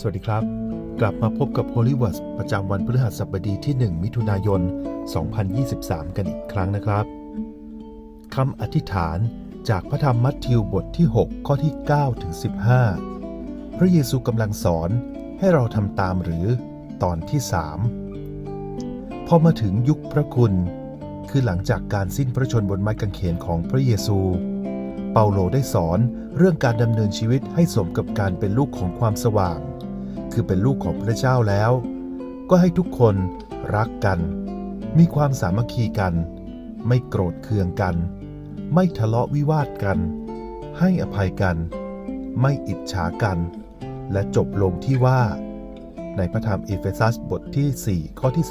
สวัสดีครับ กลับมาพบกับ Holy w o r d ประจำวันพฤหัสบดีที่ 1 มิถุนายน 2023 กันอีกครั้งนะครับคำอธิษฐานจากพระธรรมมัทธิวบทที่ 6 ข้อที่ 9 ถึง 15 พระเยซูกำลังสอนให้เราทำตามหรือตอนที่ 3 พอมาถึงยุคพระคุณ คือหลังจากการสิ้นพระชนบนไม้กางเขนของพระเยซูเปาโลได้สอนเรื่องการดำเนินชีวิตให้สมกับการเป็นลูกของความสว่าง คือเป็นลูกของพระเจ้าแล้ว ก็ให้ทุกคนรักกัน มีความสามัคคีกัน ไม่โกรธเคืองกัน ไม่ทะเลาะวิวาทกัน ให้อภัยกัน ไม่อิจฉากัน และจบลงที่ว่า ในพระธรรมเอเฟซัสบทที่ 4 ข้อที่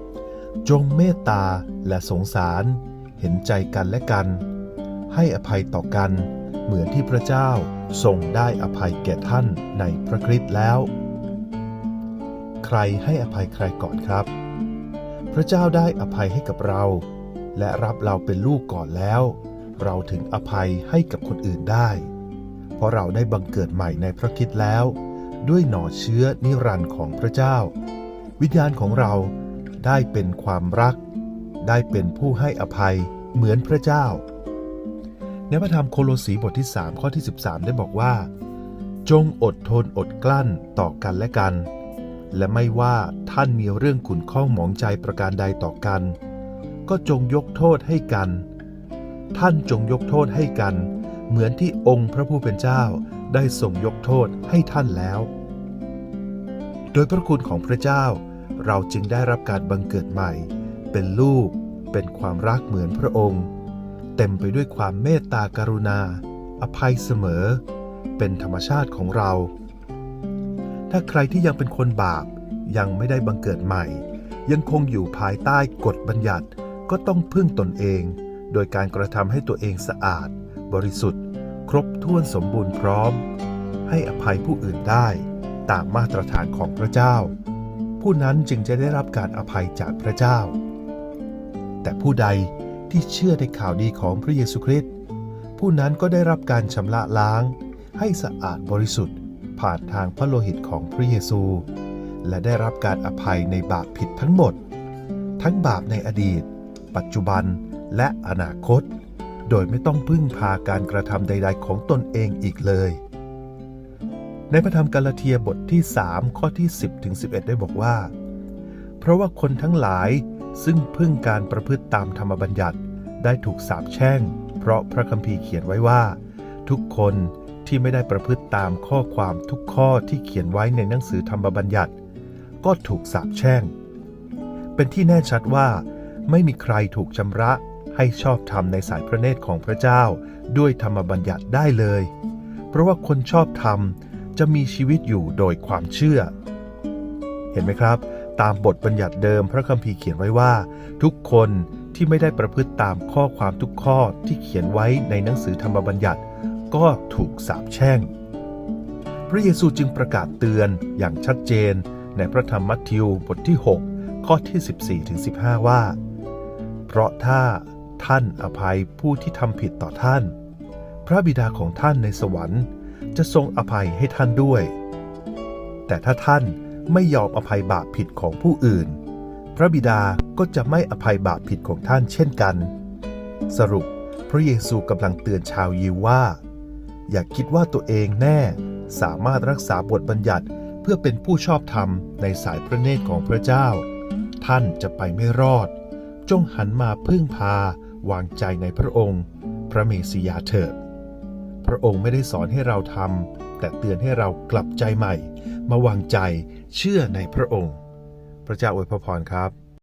32 จงเมตตาและสงสาร เห็นใจกันและกัน ให้อภัยต่อกัน เหมือนที่พระเจ้าทรงได้อภัยแก่ท่านในพระคริสต์แล้ว ใครให้อภัยใครก่อนครับ พระเจ้าได้อภัยให้กับเรา และรับเราเป็นลูกก่อนแล้ว เราถึงอภัยให้กับคนอื่นได้ เพราะเราได้บังเกิดใหม่ในพระคริสต์แล้ว ด้วยหน่อเชื้อนิรันดร์ของพระเจ้า วิญญาณของเราได้เป็นความรัก ได้เป็นผู้ให้อภัยเหมือนพระเจ้า พระธรรมโคโลสีบทที่ 3 ข้อที่ 13 ได้บอกว่า จงอดทนอดกลั้นต่อกันและกัน และไม่ว่าท่านมีเรื่องขุนข้องหมองใจประการใดต่อกัน ก็จงยกโทษให้กัน ท่านจงยกโทษให้กัน เหมือนที่องค์พระผู้เป็นเจ้าได้ทรงยกโทษให้ท่านแล้ว โดยพระคุณของพระเจ้า เราจึงได้รับการบังเกิดใหม่ เป็นลูก เป็นความรักเหมือนพระองค์ เต็มไปด้วยความเมตตากรุณา อภัยเสมอ เป็นธรรมชาติของเรา ถ้าใครที่ยังเป็นคนบาปยังไม่ได้บังเกิดใหม่ ยังคงอยู่ภายใต้กฎบัญญัติก็ต้องพึ่งตนเอง โดยการกระทำให้ตัวเองสะอาด บริสุทธิ์ ครบถ้วนสมบูรณ์พร้อม ให้อภัยผู้อื่นได้ตามมาตรฐานของพระเจ้า ผู้นั้นจึงจะได้รับการอภัยจากพระเจ้า แต่ผู้ใด ที่เชื่อในข่าวดีของพระเยซูคริสต์ผู้นั้นก็ได้รับการชำระล้าง ให้สะอาดบริสุทธิ์ ผ่านทางพระโลหิตของพระเยซู และได้รับการอภัยในบาปผิดทั้งหมด ทั้งบาปในอดีต ปัจจุบันและอนาคต โดยไม่ต้องพึ่งพาการกระทำใด ๆ ของตนเองอีกเลย ในพระธรรมกาลาเทียบทที่ 3 ข้อที่ 10ถึง11 ได้บอกว่า เพราะว่าคนทั้งหลายซึ่งพึ่งการประพฤติตามธรรมบัญญัติ ได้ถูกสาปแช่ง เพราะพระคัมภีร์เขียนไว้ว่า ทุกคนที่ไม่ได้ประพฤติตามข้อความทุกข้อที่เขียนไว้ในหนังสือธรรมบัญญัติ ก็ถูกสาปแช่ง เป็นที่แน่ชัดว่า ไม่มีใครถูกชำระให้ชอบธรรมในสายพระเนตรของพระเจ้า ด้วยธรรมบัญญัติได้เลย เพราะว่าคนชอบธรรมจะมีชีวิตอยู่โดยความเชื่อ เห็นไหมครับ ตามบทบัญญัติเดิมพระคัมภีร์เขียนไว้ว่า ทุกคน ที่ไม่ได้ประพฤติตามข้อความทุกข้อที่เขียนไว้ในหนังสือธรรมบัญญัติ ก็ถูกสาปแช่ง พระเยซูจึงประกาศเตือนอย่างชัดเจน ในพระธรรมมัทธิวบทที่ 6 ข้อที่ 14ถึง15 ว่า เพราะถ้าท่านอภัยผู้ที่ทำผิดต่อท่าน พระบิดาของท่านในสวรรค์ จะทรงอภัยให้ท่านด้วย แต่ถ้าท่านไม่ยอมอภัยบาปผิดของผู้อื่น พระบิดาก็จะไม่อภัยบาปผิดของท่านเช่นกัน สรุปพระเยซูกำลังเตือนชาวยิวว่า อย่าคิดว่าตัวเองแน่สามารถรักษาบทบัญญัติเพื่อเป็นผู้ชอบธรรมในสายพระเนตรของพระเจ้า ท่านจะไปไม่รอด จงหันมาพึ่งพาวางใจในพระองค์ พระเมสสิยาเถิดพระองค์ไม่ได้สอนให้เราทำแต่เตือนให้เรากลับใจใหม่ มาวางใจเชื่อในพระองค์ พระเจ้าอวยพรครับ